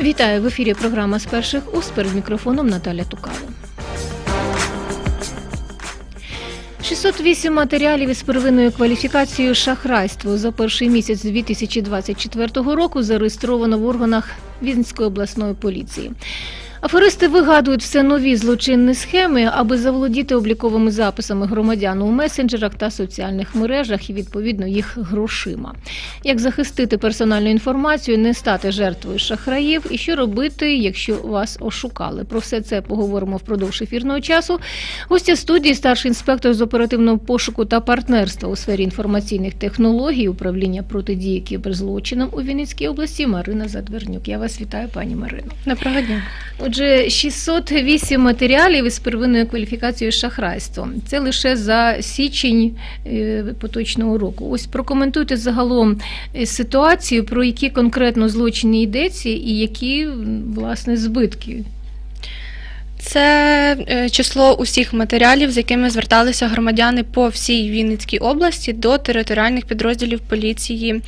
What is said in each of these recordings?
Вітаю в ефірі. Програма з перших уст перед мікрофоном Наталя Тукало. 608 матеріалів із первинною кваліфікацією шахрайство за перший місяць 2024 року зареєстровано в органах Вінницької обласної поліції. Аферисти вигадують все нові злочинні схеми, аби заволодіти обліковими записами громадян у месенджерах та соціальних мережах і відповідно їх грошима. Як захистити персональну інформацію, не стати жертвою шахраїв і що робити, якщо вас ошукали? Про все це поговоримо впродовж ефірного часу. Гостя студії, старший інспектор з оперативного пошуку та партнерства у сфері інформаційних технологій, управління протидії кіберзлочинам у Вінницькій області Марина Задвернюк. Я вас вітаю, пані Марино. Доброго дня. Отже, 608 матеріалів із первинною кваліфікацією шахрайство. Це лише за січень е, поточного року. Ось прокоментуйте загалом е, ситуацію, про які конкретно злочини йдеться, і які власне збитки. Це е, число усіх матеріалів, з якими зверталися громадяни по всій Вінницькій області до територіальних підрозділів поліції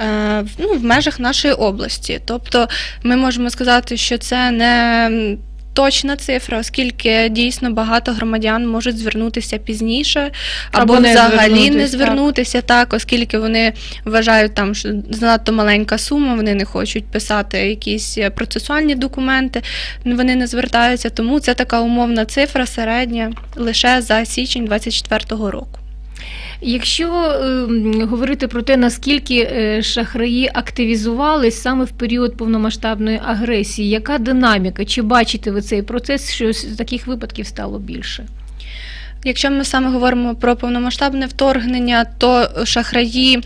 е, ну, в межах нашої області. Тобто ми можемо сказати, що це не точна цифра, оскільки дійсно багато громадян можуть звернутися пізніше, або, Або не взагалі не звернутись, так. звернутися так, оскільки вони вважають там, що занадто маленька сума, вони не хочуть писати якісь процесуальні документи, вони не звертаються. Тому це така умовна цифра середня лише за січень 2024 року. Якщо ем, говорити про те, наскільки е, шахраї активізувались саме в період повномасштабної агресії, яка динаміка? Чи бачите ви цей процес, що з таких випадків стало більше? Якщо ми саме говоримо про повномасштабне вторгнення, то шахраї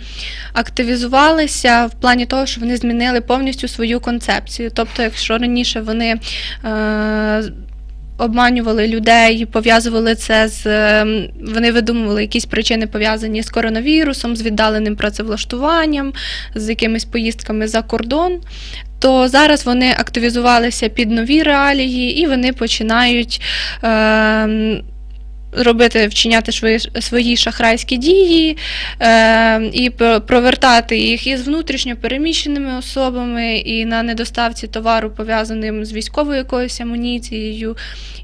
активізувалися в плані того, що вони змінили повністю свою концепцію. Тобто, якщо раніше вони е, обманювали людей, пов'язували це з ем, вони видумували якісь причини пов'язані з коронавірусом, з віддаленим працевлаштуванням, з якимись поїздками за кордон. То зараз вони активізувалися під нові реалії і вони починають ем, робити, вчиняти свої, свої шахрайські дії е, і провертати їх із внутрішньо переміщеними особами, і на недоставці товару, пов'язаним з військовою якоюсь амуніцією,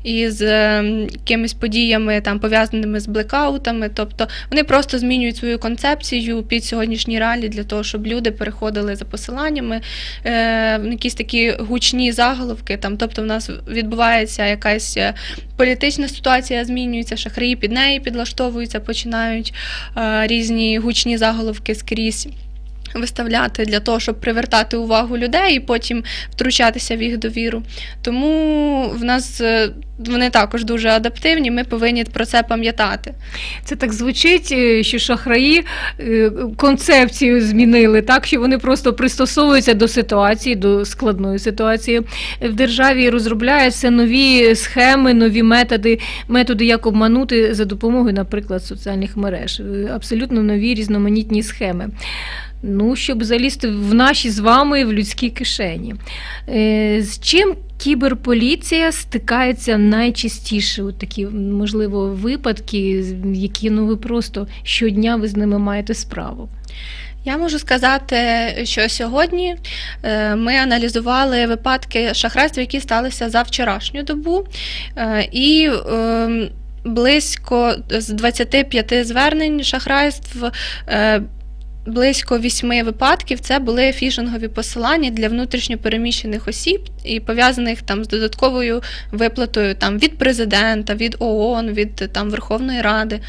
і з е, якимись подіями, там, пов'язаними з блекаутами. Тобто вони просто змінюють свою концепцію під сьогоднішні реалії для того, щоб люди переходили за посиланнями е, якісь такі гучні заголовки. Там, тобто, в нас відбувається якась е, політична ситуація, змінюється, шахраї під неї підлаштовуються, починають е, різні гучні заголовки скрізь. Виставляти для того, щоб привертати увагу людей і потім втручатися в їх довіру. Тому в нас е, вони також дуже адаптивні. Ми повинні про це пам'ятати. Це так звучить, е, що шахраї е, концепцію змінили, так що вони просто пристосовуються до ситуації, до складної ситуації в державі, і розробляють нові схеми, нові методи, методи, як обманути за допомогою, наприклад, соціальних мереж. Абсолютно нові різноманітні схеми. Ну, щоб залізти в наші з вами в людські кишені. Е, З чим кіберполіція стикається найчастіше? От такі, можливо, випадки, які ну ви просто щодня ви з ними маєте справу. Я можу сказати, що сьогодні е, ми аналізували випадки шахрайства, які сталися за вчорашню добу, е, і е, близько з 25 звернень шахрайств. Близько вісьми випадків це були фішингові посилання для внутрішньопереміщених осіб і пов'язаних там з додатковою виплатою там від президента, від ООН, від там Верховної Ради.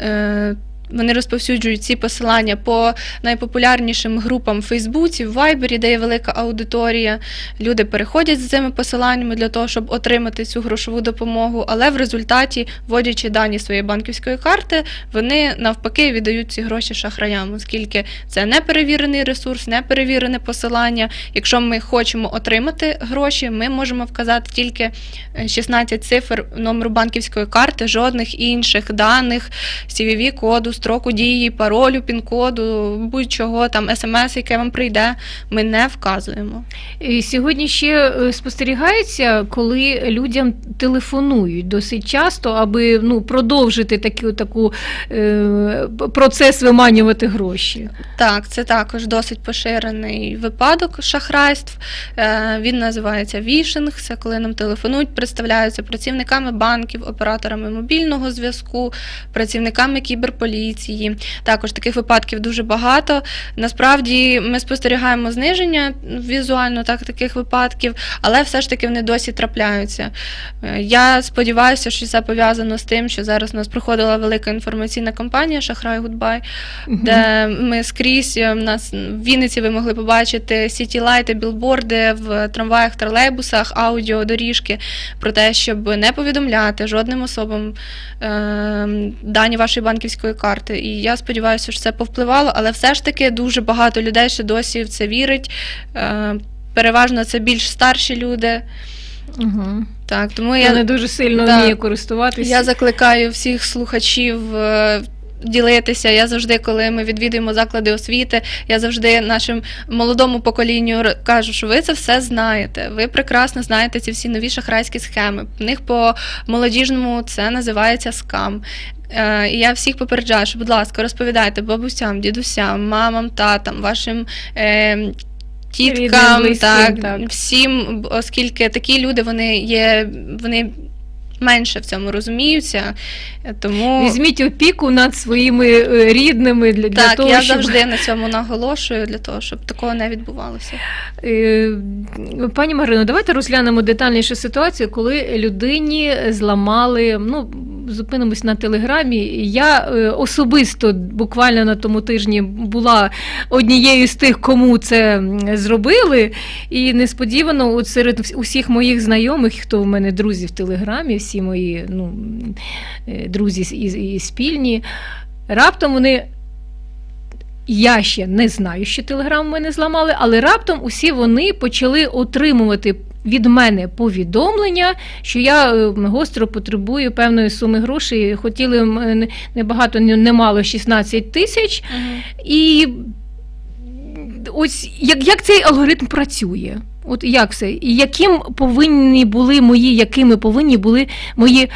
Е, Вони розповсюджують ці посилання по найпопулярнішим групам в Фейсбуці, в Вайбері, де є велика аудиторія. Люди переходять з цими посиланнями для того, щоб отримати цю грошову допомогу, але в результаті, вводячи дані своєї банківської карти, вони навпаки віддають ці гроші шахраям, оскільки це неперевірений ресурс, неперевірене посилання. Якщо ми хочемо отримати гроші, ми можемо вказати тільки е, 16 цифр номеру банківської карти, жодних інших даних, CVV-коду, строку дії, паролю, пін-коду, будь-чого там смс, яке вам прийде, ми не вказуємо. І Сьогодні ще е, спостерігається, коли людям телефонують досить часто, аби ну, продовжити таку, таку е, процес виманювати гроші. Так, це також досить поширений випадок шахрайств. Е, Він називається вішинг. Це коли нам телефонують, представляються працівниками банків, операторами мобільного зв'язку, працівниками кіберполіції. Також таких випадків дуже багато. Насправді ми спостерігаємо зниження візуально так таких випадків, але все ж таки вони досі трапляються. Е, Я сподіваюся, що це пов'язано з тим, що зараз у нас проходила велика інформаційна кампанія Шахрай Гудбай, де ми скрізь е, в нас в Вінниці ви могли побачити сіті-лайти, білборди в трамваях, тролейбусах, аудіодоріжки про те, щоб не повідомляти жодним особам е, дані вашої банківської карти. І я сподіваюся, що це повпливало, але все ж таки дуже багато людей ще досі в це вірить. Е, переважно це більш старші люди. Угу. Так, тому Я я не дуже сильно Да. вмію користуватися. я закликаю всіх слухачів. Ділитися. Я завжди, коли ми відвідуємо заклади освіти, я завжди нашим молодому поколінню кажу, що ви це все знаєте. Ви прекрасно знаєте ці всі нові шахрайські схеми. В них по молодіжному це називається скам. Е, І я всіх попереджаю, що, будь ласка, розповідайте бабусям, дідусям, мамам, татам, вашим. Е, Тіткам, близьким, так, так. всім, оскільки такі люди вони є, вони менше в цьому розуміються. Тому Візьміть опіку над своїми е, рідними для, для так, того, я щоб завжди на цьому наголошую для того, щоб такого не відбувалося. Е, Пані Марино, давайте розглянемо детальніше ситуацію, коли людині зламали. Ну, зупинимось на телеграмі. Я е, особисто буквально на тому тижні була однією з тих, кому це зробили. І несподівано, серед усіх моїх знайомих, хто в мене друзі в телеграмі, всі мої ну, е, друзі і, і спільні, раптом вони я ще не знаю, що телеграм мене зламали, але раптом усі вони почали отримувати від мене повідомлення, що я е, гостро потребую певної суми грошей. Хотіли м, не- не багато, не не 16 тисяч. І ось як, як цей алгоритм працює? От як все? І яким повинні були мої, якими повинні були мої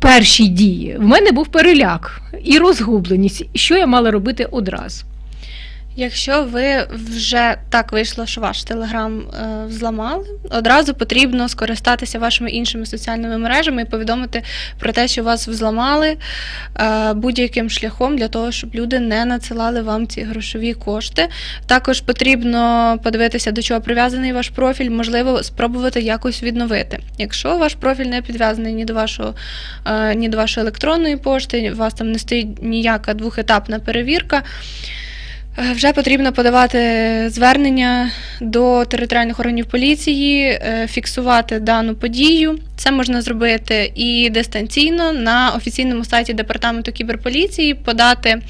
перші дії? В мене був переляк і розгубленість. Що я мала робити одразу? Якщо ви вже так вийшло, що ваш телеграм е, взламали, одразу потрібно скористатися вашими іншими соціальними мережами і повідомити про те, що вас взламали е, будь-яким шляхом для того, щоб люди не надсилали вам ці грошові кошти. Також потрібно подивитися, до чого прив'язаний ваш профіль, можливо, спробувати якось відновити. Якщо ваш профіль не підв'язаний ні до вашого е, ні до вашої електронної пошти, у вас там не стоїть ніяка двохетапна перевірка. Е, Вже потрібно подавати звернення до територіальних органів поліції, е, фіксувати дану подію. Це можна зробити і дистанційно на офіційному сайті департаменту кіберполіції, подати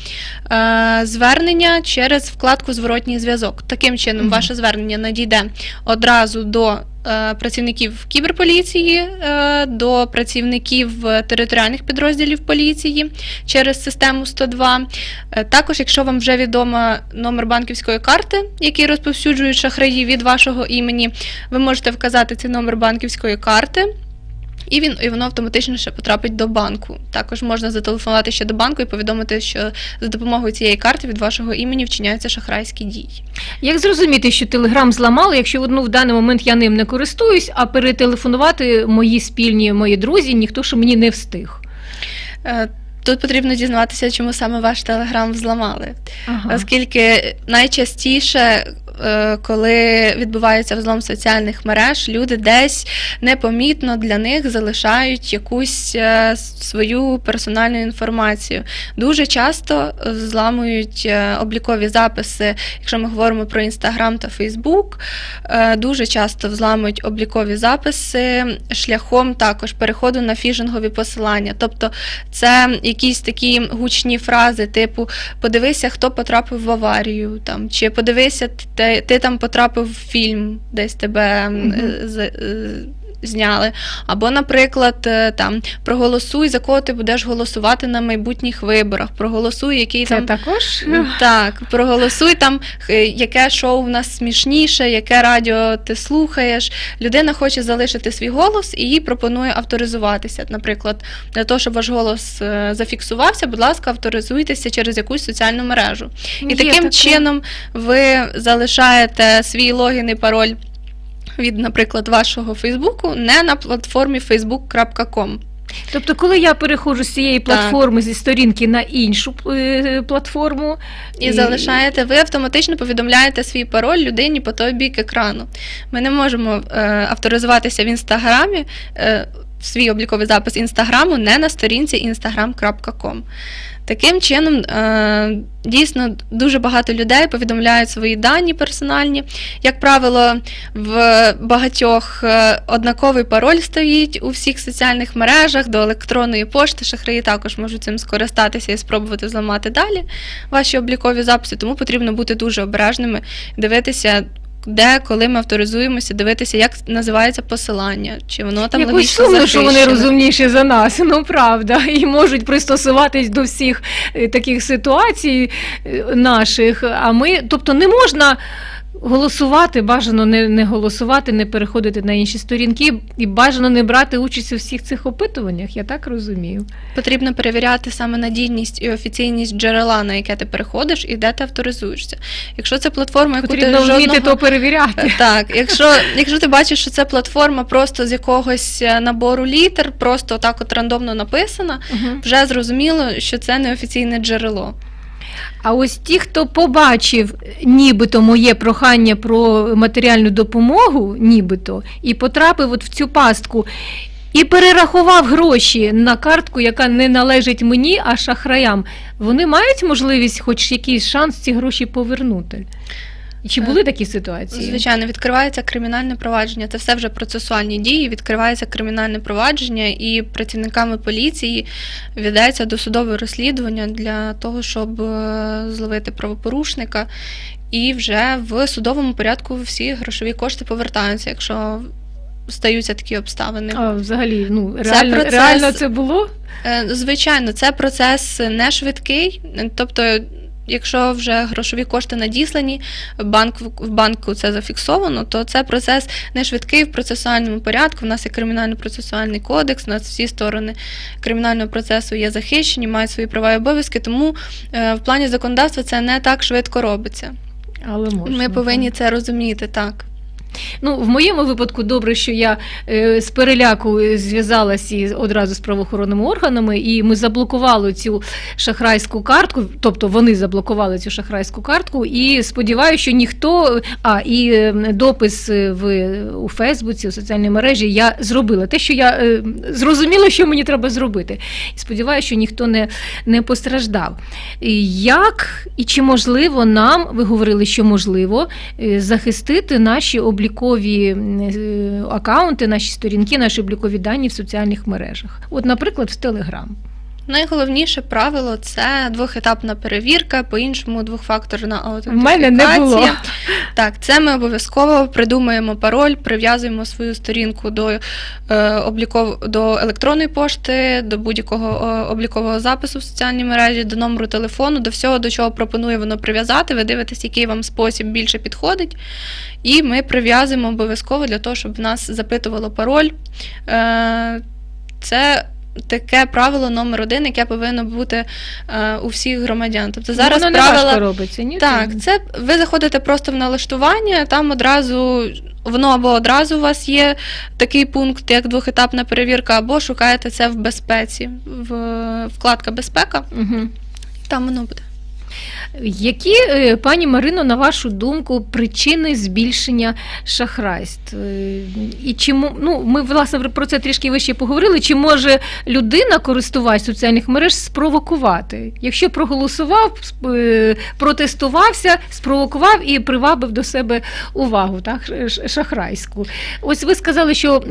е, звернення через вкладку Зворотній зв'язок. Таким чином, ваше звернення надійде одразу до працівників кіберполіції, е, до працівників е, територіальних підрозділів поліції через систему 102. Е, Також, якщо вам вже відомо номер банківської карти, який розповсюджують шахраї від вашого імені, ви можете вказати цей номер банківської карти. І він і воно автоматично ще потрапить до банку. Також можна зателефонувати ще до банку і повідомити, що за допомогою цієї карти від вашого імені вчиняються шахрайські дії. Як зрозуміти, що телеграм зламали, якщо ну, в даний момент я ним не користуюсь, а перетелефонувати мої спільні мої друзі, ніхто ж мені не встиг. Тут потрібно дізнатися, чому саме ваш телеграм взламали. Ага. Оскільки найчастіше, е, коли відбувається взлом соціальних мереж, люди десь непомітно для них залишають якусь е, свою персональну інформацію. Дуже часто взламують е, облікові записи, якщо ми говоримо про Інстаграм та Фейсбук, дуже часто взламують облікові записи шляхом також переходу на фішингові посилання. Тобто це якісь такі гучні фрази, типу подивися, хто потрапив в аварію, там, чи подивися, ти, ти там потрапив в фільм, десь тебе м, Мгм. Зняли. Або, наприклад, е, там проголосуй, за кого ти будеш голосувати на майбутніх виборах. Проголосуй, який Це там також так, проголосуй там, е, яке шоу в нас смішніше, яке радіо ти слухаєш. Людина хоче залишити свій голос і їй пропонує авторизуватися. Наприклад, для того, щоб ваш голос е, зафіксувався, будь ласка, авторизуйтеся через якусь соціальну мережу. І Є таким таке. чином ви залишаєте свій логін і пароль від, наприклад, вашого Фейсбуку не на платформі facebook.com. Тобто, коли я переходжу з цієї Так. платформи зі сторінки на іншу е, платформу, І залишаєте, ви автоматично повідомляєте свій пароль людині по той бік екрану. Ми не можемо е, авторизуватися в інстаграмі, е, свій обліковий запис інстаграму не на сторінці instagram.com. Таким чином, е, дійсно, дуже багато людей повідомляють свої дані персональні. Як правило, в багатьох е, однаковий пароль стоїть у всіх соціальних мережах до електронної пошти. Шахраї також можуть цим скористатися і спробувати зламати далі ваші облікові записи, тому потрібно бути дуже обережними, дивитися. Де, коли ми авторизуємося, дивитися, як називається посилання, чи воно там якось логічно сумно, що вони розумніші за нас, ну правда, і можуть пристосуватись до всіх е, таких ситуацій е, наших. А ми, тобто, не можна. Голосувати бажано не, не голосувати, не переходити на інші сторінки і бажано не брати участь у всіх цих опитуваннях, я так розумію. Потрібно перевіряти саме надійність і офіційність джерела, на яке ти переходиш і де ти авторизуєшся. Якщо це платформа, яку Потрібно ти вміти жодного... то перевіряти. Так, якщо, якщо ти бачиш, що це платформа просто з якогось е, набору літер, просто так от рандомно написана, Мгм. вже зрозуміло, що це не офіційне джерело. А ось ті, хто побачив нібито моє прохання про матеріальну допомогу, нібито, і потрапив от в цю пастку. І перерахував гроші на картку, яка не належить мені, а шахраям. Вони мають можливість, хоч якийсь шанс ці гроші повернути. Чи були такі ситуації? Звичайно, відкривається кримінальне провадження. Це все вже процесуальні дії. Відкривається кримінальне провадження, і працівниками поліції ведеться досудове розслідування для того, щоб е, зловити правопорушника. І вже в судовому порядку всі грошові кошти повертаються, якщо стаються такі обставини. А, взагалі, ну, Це процес- реально це було? Е, Звичайно, це процес не швидкий. Тобто, якщо вже грошові кошти надіслані, банк в банку це зафіксовано, то це процес не швидкий в процесуальному порядку. У нас є кримінально-процесуальний кодекс, у нас всі сторони кримінального процесу є захищені, мають свої права і обов'язки. Тому е, в плані законодавства це не так швидко робиться. Але можна, Ми повинні так. це розуміти так. Ну, в моєму випадку добре, що я е, з переляку е, зв'язалася одразу з правоохоронними органами, і ми заблокували цю шахрайську картку, тобто вони заблокували цю шахрайську картку, і сподіваюся, що ніхто. А і е, допис в у Фейсбуці, у соціальній мережі я зробила. Те, що я зрозуміла, що мені треба зробити. І сподіваюся, що ніхто не, не постраждав. Як і чи можливо нам, ви говорили, що можливо, захистити наші облікові е, акаунти, наші сторінки, наші облікові дані в соціальних мережах? От, наприклад, в Телеграм. Найголовніше правило це двохетапна перевірка, по-іншому двохфакторна В аутентифікація. мене не було. Так, це ми обов'язково придумаємо пароль, прив'язуємо свою сторінку до, е, обліков... до електронної пошти, до будь-якого е, облікового запису в соціальній мережі, до номеру телефону, до всього, до чого пропонує воно прив'язати. Ви дивитесь, який вам спосіб більше підходить. І ми прив'язуємо обов'язково для того, щоб в нас запитувало пароль. Е, це таке правило номер один, яке повинно бути е, у всіх громадян. Тобто зараз Воно не правила важко робиться, ні? так, це ви заходите просто в налаштування, там одразу воно або одразу у вас є такий пункт, як двохетапна перевірка, або шукаєте це в безпеці, в вкладка безпека, Угу. там воно буде. Які, е, пані Марино, на вашу думку, причини збільшення шахрайств? Е, І чому ну ми власне про це трішки вище поговорили? Чи може людина, користувач соціальних мереж, спровокувати? Якщо проголосував, е, протестувався, спровокував і привабив до себе увагу, так шахрайську. Ось ви сказали, що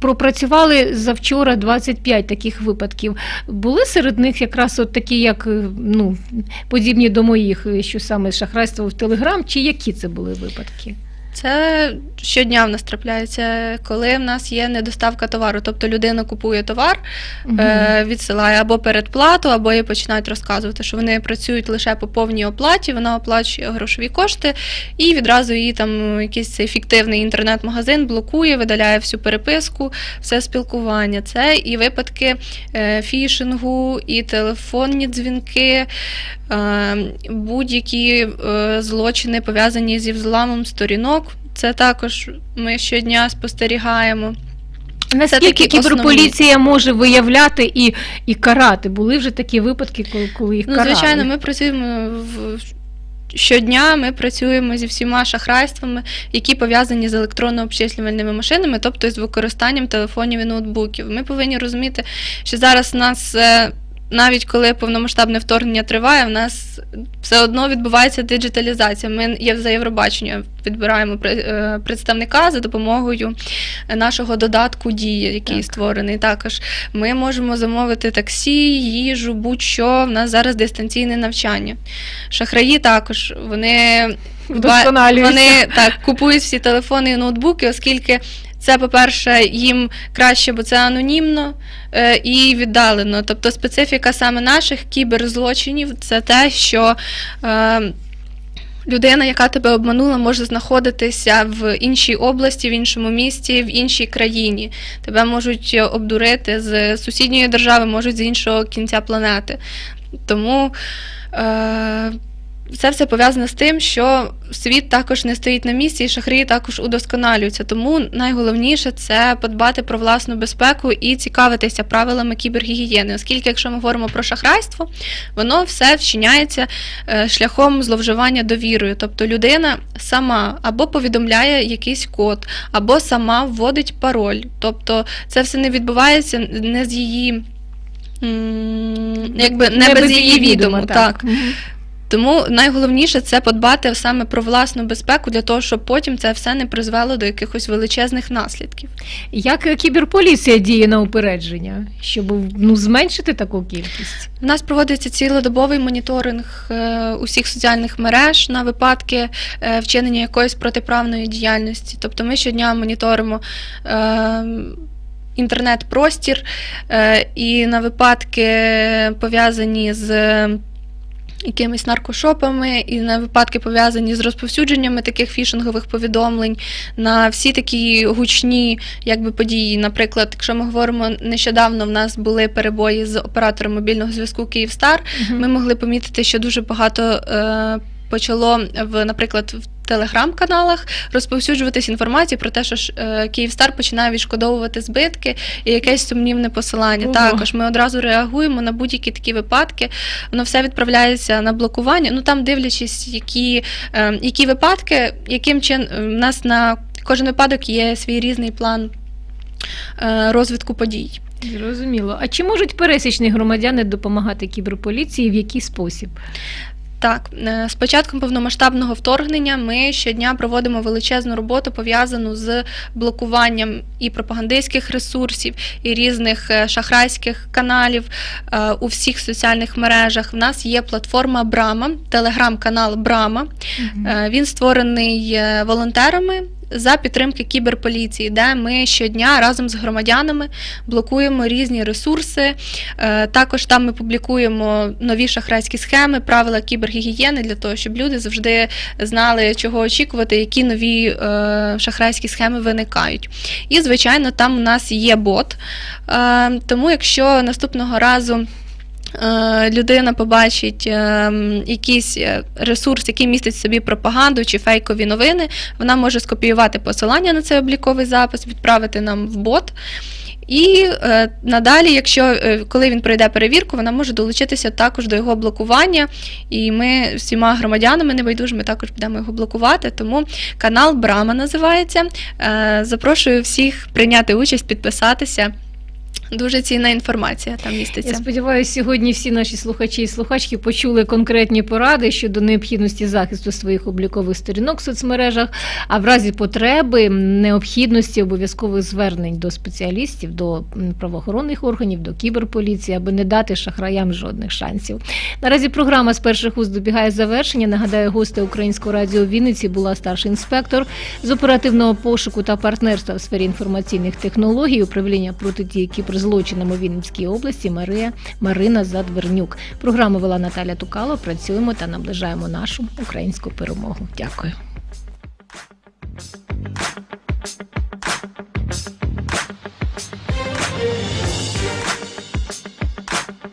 пропрацювали завчора 25 таких випадків. Були серед них якраз от такі, як ну, подібні до моїх, е, що саме шахрайство в Телеграм, чи які це були випадки? Це щодня в нас трапляється, коли в нас є недоставка товару. Тобто людина купує товар, е, відсилає або передплату, або їй починають розказувати, що вони працюють лише по повній оплаті, вона оплачує грошові кошти, і відразу її там якийсь цей фіктивний інтернет-магазин блокує, видаляє всю переписку, все спілкування. Це і випадки е, фішингу, і телефонні дзвінки, е, будь-які е, злочини пов'язані зі взламом сторінок. Це також ми щодня спостерігаємо. Наскільки кіберполіція може виявляти і, і карати? Були вже такі випадки, коли, коли їх Ну, карали? звичайно, ми працюємо в. Щодня ми працюємо зі всіма шахрайствами, які пов'язані з електронно-обчислювальними машинами, тобто з використанням телефонів і ноутбуків. Ми повинні розуміти, що зараз у нас, е, навіть коли повномасштабне вторгнення триває, в нас все одно відбувається диджиталізація. Ми є за Євробачення, відбираємо е, представника за допомогою нашого додатку Дія, який Так. створений. Також ми можемо замовити таксі, їжу, будь-що. В нас зараз дистанційне навчання. Шахраї також вони Вони так купують всі телефони і ноутбуки, оскільки це, по-перше, їм краще, бо це анонімно е, і віддалено. Тобто специфіка саме наших кіберзлочинів це те, що. Е, Людина, яка тебе обманула, може знаходитися в іншій області, в іншому місті, в іншій країні. Тебе можуть обдурити з сусідньої держави, можуть з іншого кінця планети. Тому е, це все пов'язано з тим, що світ також не стоїть на місці, і шахраї також удосконалюються. Тому найголовніше це подбати про власну безпеку і цікавитися правилами кібергігієни. Оскільки, якщо ми говоримо про шахрайство, воно все вчиняється е, шляхом зловживання довірою. Тобто людина сама або повідомляє якийсь код, або сама вводить пароль. Тобто це все не відбувається не з її. Якби не, без її відома, так. Мгм. Тому найголовніше це подбати саме про власну безпеку для того, щоб потім це все не призвело до якихось величезних наслідків. Як е, кіберполіція діє на упередження, щоб ну, зменшити таку кількість? У нас проводиться цілодобовий моніторинг е, усіх соціальних мереж на випадки е, вчинення якоїсь протиправної діяльності. Тобто ми щодня моніторимо. Е, Інтернет-простір і на випадки пов'язані з якимись наркошопами, і на випадки пов'язані з розповсюдженнями таких фішингових повідомлень, на всі такі гучні якби, події. Наприклад, якщо ми говоримо нещодавно, в нас були перебої з оператором мобільного зв'язку Київстар. Угу. Ми могли помітити, що дуже багато е, почало в, наприклад, в телеграм-каналах розповсюджуватись інформація про те, що е, Київстар починає відшкодовувати збитки і якесь сумнівне посилання. Ого. Також ми одразу реагуємо на будь-які такі випадки. Воно все відправляється на блокування. Ну там дивлячись, які, е, які випадки, яким чин у нас на кожен випадок є свій різний план е, розвитку подій. Зрозуміло. А чи можуть пересічні громадяни допомагати кіберполіції в який спосіб? Так, е, з початком повномасштабного вторгнення ми щодня проводимо величезну роботу пов'язану з блокуванням і пропагандистських ресурсів, і різних е, шахрайських каналів е, у всіх соціальних мережах. В нас є платформа Брама, телеграм-канал Брама. Угу. Він створений волонтерами. За підтримки кіберполіції, де ми щодня разом з громадянами блокуємо різні ресурси. Е, Також там ми публікуємо нові шахрайські схеми, правила кібергігієни для того, щоб люди завжди знали, чого очікувати, які нові е, шахрайські схеми виникають. І, звичайно, там у нас є бот. Е, Тому, якщо наступного разу. Е, Людина побачить е, якийсь е, ресурс, який містить в собі пропаганду чи фейкові новини, вона може скопіювати посилання на цей обліковий запис, відправити нам в бот. І е, надалі, якщо е, коли він пройде перевірку, вона може долучитися також до його блокування. І ми всіма громадянами небайдужими також будемо його блокувати. Тому канал Брама називається. Е, запрошую всіх прийняти участь, підписатися. Дуже цінна інформація там Я міститься. сподіваюся, сьогодні всі наші слухачі і слухачки почули конкретні поради щодо необхідності захисту своїх облікових сторінок в соцмережах, а в разі потреби необхідності обов'язкових звернень до спеціалістів, до правоохоронних органів, до кіберполіції, аби не дати шахраям жодних шансів. Наразі програма з перших уст добігає завершення. Нагадаю, гостя Українського радіо Вінниці була старший інспектор з оперативного пошуку та партнерства в сфері інформаційних технологій управління протидії кіберзлочинам у Вінницькій області Марія Марина Задвернюк. Програму вела Наталя Тукало. Працюємо та наближаємо нашу українську перемогу. Дякую.